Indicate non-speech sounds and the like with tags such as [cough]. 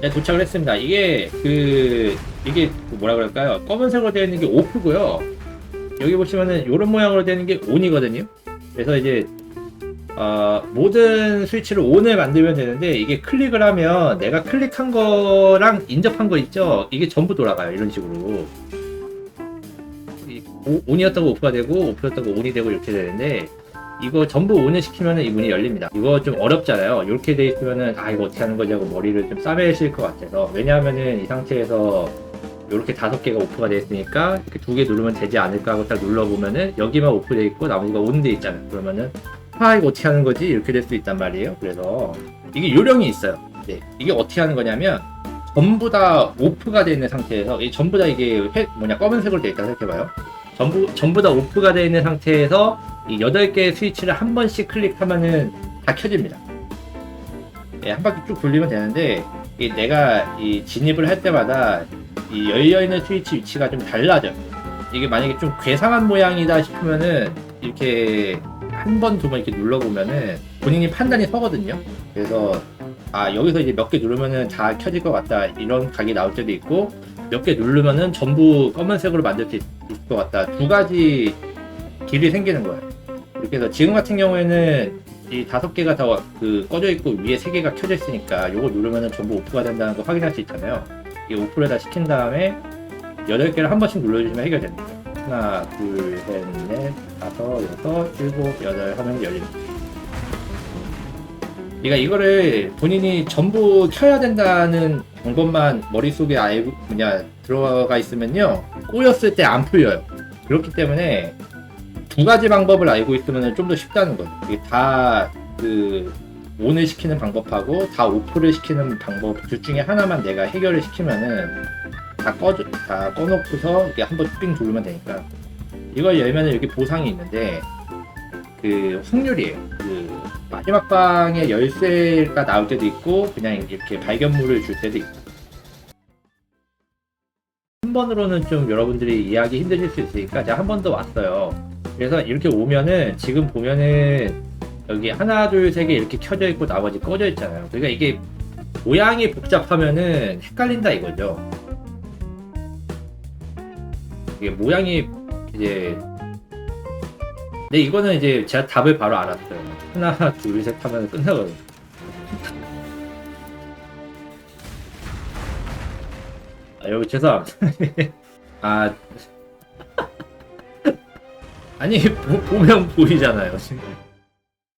네, 도착을 했습니다. 이게 그 이게 그 뭐라 그럴까요? 검은색으로 되어 있는 게 오프고요. 여기 보시면은 이런 모양으로 되는 게 온이거든요. 그래서 이제 어, 모든 스위치를 온을 만들면 되는데 이게 클릭을 하면 내가 클릭한 거랑 인접한 거 있죠? 이게 전부 돌아가요. 이런 식으로. 이 오- 온이었다고 오프가 되고 오프였다고 온이 되고 이렇게 되는데 이거 전부 온을 시키면 이 문이 열립니다. 이거 좀 어렵잖아요. 이렇게 돼 있으면은 아 이거 어떻게 하는 거지 하고 머리를 좀 싸매실 것 같아서 왜냐하면은 이 상태에서 이렇게 다섯 개가 오프가 돼 있으니까 이렇게 두 개 누르면 되지 않을까 하고 딱 눌러보면은 여기만 오프돼 있고 나머지가 온돼 있잖아요. 그러면은 아 이거 어떻게 하는 거지 이렇게 될 수 있단 말이에요. 그래서 이게 요령이 있어요. 네, 이게 어떻게 하는 거냐면 전부 다 오프가 돼 있는 상태에서 이 전부 다 이게 회, 뭐냐 검은색으로 돼 있다 생각해봐요. 전부 전부 다 오프가 돼 있는 상태에서 이 8개의 스위치를 한 번씩 클릭하면은 다 켜집니다. 예, 한 바퀴 쭉 돌리면 되는데 이 내가 이 진입을 할 때마다 이 열려 있는 스위치 위치가 좀 달라져. 이게 만약에 좀 괴상한 모양이다 싶으면은 이렇게 한 번, 두 번 이렇게 눌러보면은 본인이 판단이 서거든요. 그래서 아 여기서 이제 몇 개 누르면은 다 켜질 것 같다 이런 각이 나올 때도 있고 몇 개 누르면은 전부 검은색으로 만들 수 있, 을 것 같다 두 가지 길이 생기는 거예요. 이렇게 해서 지금 같은 경우에는 이 다섯 개가 다 그 꺼져 있고 위에 세 개가 켜져 있으니까 요거 누르면은 전부 오프가 된다는 거 확인할 수 있잖아요. 이 오프를 다 시킨 다음에 여덟 개를 한 번씩 눌러주시면 해결됩니다. 하나, 둘, 셋, 넷, 다섯, 여섯, 일곱, 여덟 하면 열립니다. 그러니까 이거를 본인이 전부 켜야 된다는 방법만 머릿속에 알고 뭐냐 들어가 있으면요 꼬였을 때 안 풀려요. 그렇기 때문에 두 가지 방법을 알고 있으면 좀 더 쉽다는 거예요. 이게 다그 온을 시키는 방법하고 다 오프를 시키는 방법 둘 중에 하나만 내가 해결을 시키면은 다 꺼, 다 꺼놓고서 이렇게 한번 삥 누르면 되니까 이걸 열면은 여기 보상이 있는데 그 확률이에요. 그 마지막 방에 열쇠가 나올 때도 있고 그냥 이렇게 발견물을 줄 때도 있고 한 번으로는 좀 여러분들이 이해하기 힘드실 수 있으니까 제가 한 번 더 왔어요. 그래서 이렇게 오면은 지금 보면은 여기 하나 둘 세 개 이렇게 켜져 있고 나머지 꺼져 있잖아요. 그러니까 이게 모양이 복잡하면은 헷갈린다 이거죠. 이게 모양이 이제 근데 이거는 이제 제가 답을 바로 알았어요. 하나 둘 셋 하면 끝나거든요. 아, 여기 죄송합니다. [laughs] 아 아니 보, 보면 보이잖아요 지금.